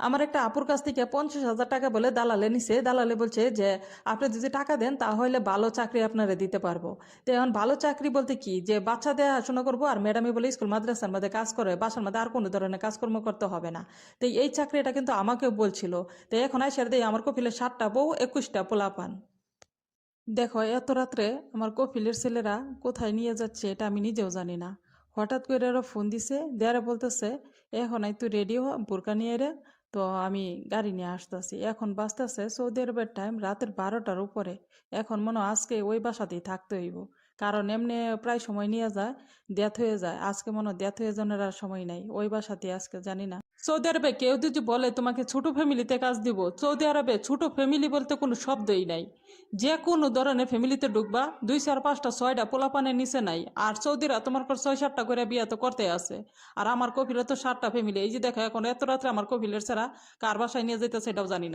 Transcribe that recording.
আমার একটা আপুর কাছ থেকে পঞ্চাশ হাজার টাকা বলে দালালে নিছে। দালালে বলছে যে, আপনি যদি টাকা দেন, তাহলে ভালো চাকরি আপনারা দিতে পারব। তো এখন ভালো চাকরি বলতে কি? যে বাচ্চা দেওয়া শোনা করব আর ম্যাডামই বলে স্কুল, মাদ্রাসার মধ্যে কাজ করে, বাসার মধ্যে আর কোনো ধরনের কাজকর্ম করতে হবে না। তো এই চাকরিটা কিন্তু আমাকেও বলছিল। তো এখন আইসার দেয় আমার কপিলে সাতটা বউ, একুশটা পোলা পান দেখো, এত রাত্রে আমার কপিলের ছেলেরা কোথায় নিয়ে যাচ্ছে এটা আমি নিজেও জানি না। হঠাৎ করে ওরা ফোন দিছে, দেয়ারে বলতেছে এখন এই তুই রেডি হ, বোরকা নিয়ে রে। তো আমি গাড়ি নিয়ে আসতেছি। এখন বাঁচতেছে সৌদি আরবের টাইম রাতের বারোটার উপরে। এখন মনে আজকে ওই বাসাতেই থাকতে হইব। কারণ এমনি প্রায় সময় নিয়ে যায় ডেথ হয়ে যায়। আজকে মনে ডেথ হয়ে যাওয়ার আর সময় নাই। ওই বাসাতে আজকে, জানি না। সৌদি আরবে কেউ যদি বলে, তোমাকে ছোট ফ্যামিলিতে কাজ দিব। সৌদি আরবে ছোট ফ্যামিলি বলতে কোনো শব্দই নাই। যে কোনো ধরনের ফ্যামিলিতে ঢুকবা, দুই চার পাঁচটা ছয়টা পোলাপানের নিচে নাই। আর সৌদিরা তোমার পর ছয় সাতটা করে বিয়ে তো করতে আছে। আর আমার কপিলের তো সাতটা ফ্যামিলি। এই যে দেখো, এখন এত রাত্রে আমার কপিলের ছাড়া কার বাসায় নিয়ে যেতে সেটাও জানি না।